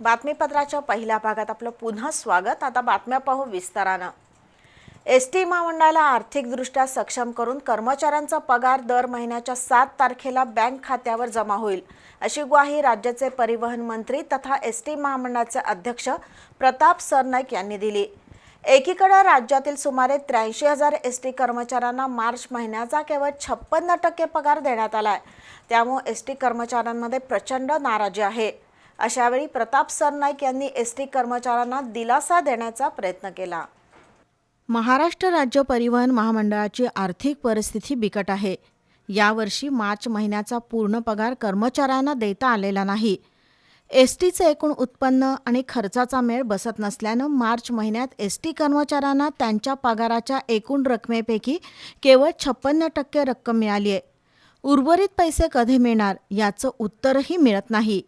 बातमीपत्राच्या पहिल्या भागात आपलं पुन्हा स्वागत. आता बातम्या पाहू विस्तारानं. एस टी महामंडळाला आर्थिकदृष्ट्या सक्षम करून कर्मचाऱ्यांचा पगार दर महिन्याच्या सात तारखेला बँक खात्यावर जमा होईल अशी ग्वाही राज्याचे परिवहन मंत्री तथा एस टी महामंडळाचे अध्यक्ष प्रताप सरनाईक यांनी दिली. एकीकडे राज्यातील सुमारे त्र्याऐंशी हजार एस टी कर्मचाऱ्यांना मार्च महिन्याचा केवळ छप्पन्न टक्के पगार देण्यात आला आहे त्यामुळे एस टी कर्मचाऱ्यांमध्ये प्रचंड नाराजी आहे. अशावेळी प्रताप सरनाईक यांनी एस टी कर्मचाऱ्यांना दिलासा देण्याचा प्रयत्न केला. महाराष्ट्र राज्य परिवहन महामंडळाची आर्थिक परिस्थिती बिकट आहे. यावर्षी मार्च महिन्याचा पूर्ण पगार कर्मचाऱ्यांना देता आलेला नाही. एस टीचं एकूण उत्पन्न आणि खर्चाचा मेळ बसत नसल्यानं मार्च महिन्यात एस टी कर्मचाऱ्यांना त्यांच्या पगाराच्या एकूण रकमेपैकी केवळ छप्पन्न टक्के रक्कम मिळाली आहे. उर्वरित पैसे कधी मिळणार याचं उत्तरही मिळत नाही.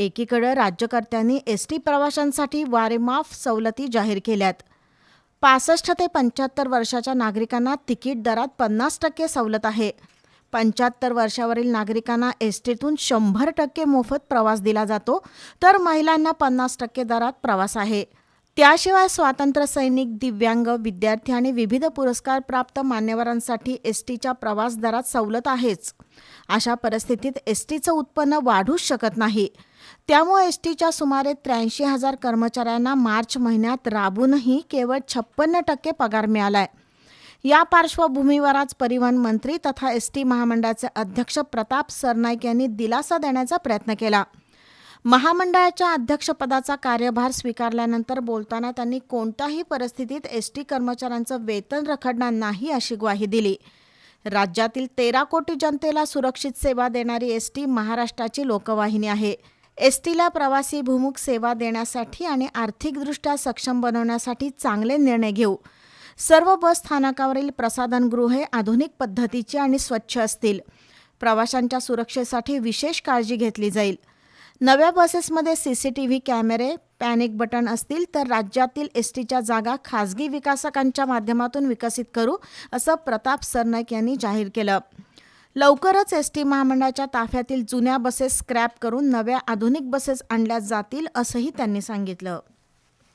एकीकडे राज्यकर्त्यांनी एस टी प्रवाशांसाठी वारेमाफ सवलती जाहीर केल्यात. पासष्ट ते पंच्याहत्तर वर्षाच्या नागरिकांना तिकीट दरात पन्नास टक्के सवलत आहे. पंच्याहत्तर वर्षावरील नागरिकांना एस टीतून शंभर टक्के मोफत प्रवास दिला जातो तर महिलांना पन्नास टक्के दरात प्रवास आहे. त्याशिवाय स्वातंत्र्य सैनिक दिव्यांग विद्यार्थी आणि विविध पुरस्कार प्राप्त मान्यवरांसाठी एस टीच्या प्रवास दरात सवलत आहेच. अशा परिस्थितीत एस टीचं उत्पन्न वाढूच शकत नाही. त्यामुळे एस टीच्या सुमारे त्र्याऐंशी हजार कर्मचाऱ्यांना मार्च महिन्यात राबूनही केवळ छप्पन्न टक्के पगार मिळालाय. या पार्श्वभूमीवर आज परिवहन मंत्री तथा एस टी महामंडळाचे अध्यक्ष प्रताप सरनाईक यांनी दिलासा देण्याचा प्रयत्न केला. महामंडळाच्या अध्यक्षपदाचा कार्यभार स्वीकारल्यानंतर बोलताना त्यांनी कोणत्याही परिस्थितीत एस टी कर्मचाऱ्यांचं वेतन रखडणार नाही अशी ग्वाही दिली. राज्यातील तेरा कोटी जनतेला सुरक्षित सेवा देणारी एस टी महाराष्ट्राची लोकवाहिनी आहे. एस टीला प्रवासी भूमुख सेवा देण्यासाठी आणि आर्थिकदृष्ट्या सक्षम बनवण्यासाठी चांगले निर्णय घेऊ. सर्व बस स्थानकावरील प्रसाधनगृहे आधुनिक पद्धतीची आणि स्वच्छ असतील. प्रवाशांच्या सुरक्षेसाठी विशेष काळजी घेतली जाईल. नव्या बसेसमध्ये सी सी टी व्ही कॅमेरे पॅनिक बटन असतील तर राज्यातील एस टीच्या जागा खाजगी विकासकांच्या माध्यमातून विकसित करू असं प्रताप सरनाईक यांनी जाहीर केलं. लवकरच एस टी महामंडळाच्या ताफ्यातील जुन्या बसेस स्क्रॅप करून नव्या आधुनिक बसेस आणल्या जातील असंही त्यांनी सांगितलं.